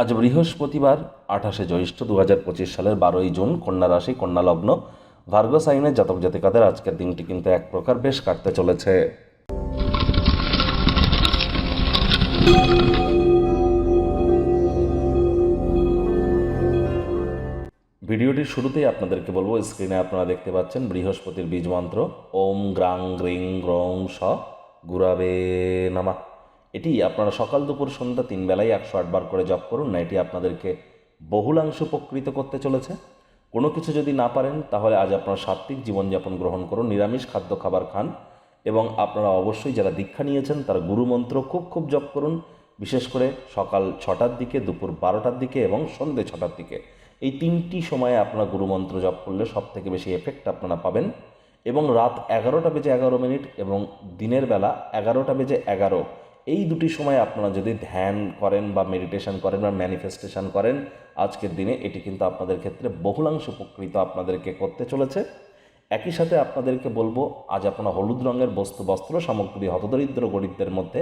আজ বৃহস্পতিবার, আঠাশে জ্যৈষ্ঠ দু হাজার পঁচিশ সালের বারোই জুন, কন্যা রাশি, কন্যা লগ্ন, ভার্গস আইনের জাতক জাতিকাদের আজকের দিনটি কিন্তু এক প্রকার বেশ কাটতে চলেছে। ভিডিওটির শুরুতেই আপনাদেরকে বলব, স্ক্রিনে আপনারা দেখতে পাচ্ছেন বৃহস্পতির বীজ মন্ত্র, ওম গ্রাং গ্রিং গ্রং স গুরাবে নামা। এটি আপনারা সকাল দুপুর সন্ধ্যা তিন বেলায় একশো আটবার করে জপ করুন না, এটি আপনাদেরকে বহুলাংশ উপকৃত করতে চলেছে। কোনো কিছু যদি না পারেন, তাহলে আজ আপনারা সাত্ত্বিক জীবনযাপন গ্রহণ করুন, নিরামিষ খাদ্য খাবার খান এবং আপনারা অবশ্যই যারা দীক্ষা নিয়েছেন, তারা গুরুমন্ত্র খুব খুব জপ করুন, বিশেষ করে সকাল ছটার দিকে, দুপুর বারোটার দিকে এবং সন্ধ্যে ছটার দিকে। এই তিনটি সময়ে আপনারা গুরুমন্ত্র জপ করলে সব থেকে বেশি এফেক্ট আপনারা পাবেন এবং রাত এগারোটা বেজে এগারো মিনিট এবং দিনের বেলা এগারোটা বেজে এগারো এই দুটি সময় আপনারা যদি ধ্যান করেন বা মেডিটেশন করেন বা ম্যানিফেস্টেশন করেন, আজকের দিনে এটি কিন্তু আপনাদের ক্ষেত্রে বহুলাংশ উপকৃত আপনাদেরকে করতে চলেছে। একই সাথে আপনাদেরকে বলব, আজ আপনারা হলুদ রঙের বস্তু, বস্ত্র সামগ্রী, হতদরিদ্র গরিবদের মধ্যে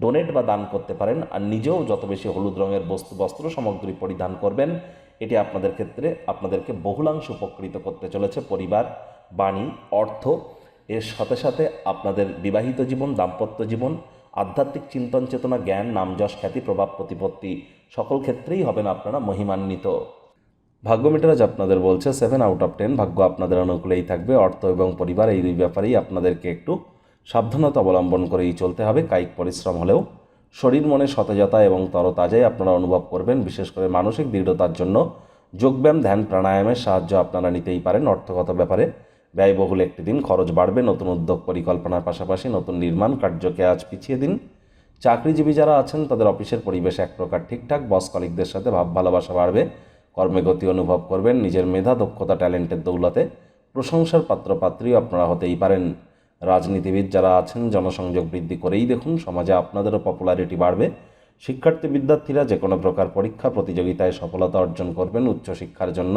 ডোনেট বা দান করতে পারেন আর নিজেও যত বেশি হলুদ রঙের বস্তু, বস্ত্র সামগ্রী পরিধান করবেন, এটি আপনাদের ক্ষেত্রে আপনাদেরকে বহুলাংশ উপকৃত করতে চলেছে পরিবার, বাণী, অর্থ। এর সাথে সাথে আপনাদের বিবাহিত জীবন, দাম্পত্য জীবন আধ্যাত্মিক চিন্তন চেতনা জ্ঞান নাম যশ খ্যাতি, প্রভাব, প্রতিপত্তি, সকল ক্ষেত্রেই হবেন আপনারা মহিমান্বিত। ভাগ্য মিটারাজ আপনাদের বলছে সেভেন আউট অফ টেন ভাগ্য আপনাদের অনুকূলেই থাকবে। অর্থ এবং পরিবার এই দুই ব্যাপারেই আপনাদেরকে একটু সাবধানতা অবলম্বন করেই চলতে হবে। কায়িক পরিশ্রম হলেও শরীর মনে সতেজতা এবং তরতাজাই আপনারা অনুভব করবেন। বিশেষ করে মানসিক দৃঢ়তার জন্য যোগব্যায়াম, ধ্যান, প্রাণায়ামের সাহায্য আপনারা নিতেই পারেন। অর্থগত ব্যাপারে ব্যয়বহুল একটি দিন, খরচ বাড়বে, নতুন উদ্যোগ পরিকল্পনার পাশাপাশি নতুন নির্মাণ কার্যকে আজ পিছিয়ে দিন। চাকরিজীবী যারা আছেন, তাদের অফিসের পরিবেশ এক প্রকার ঠিকঠাক, বস কলিকদের সাথে ভাব ভালোবাসা বাড়বে কর্মে গতি অনুভব করবেন, নিজের মেধা, দক্ষতা, ট্যালেন্টের দৌলতে প্রশংসার পাত্রপাত্রীও আপনারা হতেই পারেন। রাজনীতিবিদ যারা আছেন, জনসংযোগ বৃদ্ধি করেই দেখুন, সমাজে আপনাদেরও পপুলারিটি বাড়বে। শিক্ষার্থী বিদ্যার্থীরা যে কোনো প্রকার পরীক্ষা, প্রতিযোগিতায় সফলতা অর্জন করবেন উচ্চশিক্ষার জন্য।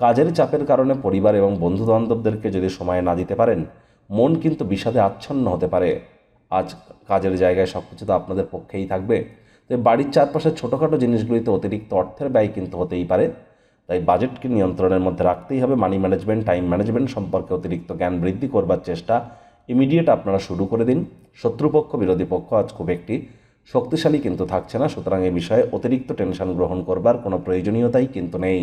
কাজের চাপের কারণে পরিবার এবং বন্ধু বান্ধবদেরকে যদি সময় না দিতে পারেন, মন কিন্তু বিষাদে আচ্ছন্ন হতে পারে। আজ কাজের জায়গায় সব কিছু তো আপনাদের পক্ষেই থাকবে। তো বাড়ির চারপাশের ছোটোখাটো জিনিসগুলিতে অতিরিক্ত অর্থের ব্যয় কিন্তু হতেই পারে। তাই বাজেটকে নিয়ন্ত্রণের মধ্যে রাখতেই হবে। মানি ম্যানেজমেন্ট, টাইম ম্যানেজমেন্ট সম্পর্কে অতিরিক্ত জ্ঞান বৃদ্ধি করবার চেষ্টা ইমিডিয়েট আপনারা শুরু করে দিন। শত্রুপক্ষ, বিরোধী পক্ষ আজ খুব একটি শক্তিশালী কিন্তু থাকছে না। সুতরাং এই বিষয়ে অতিরিক্ত টেনশন গ্রহণ করবার কোনো প্রয়োজনীয়তাই কিন্তু নেই।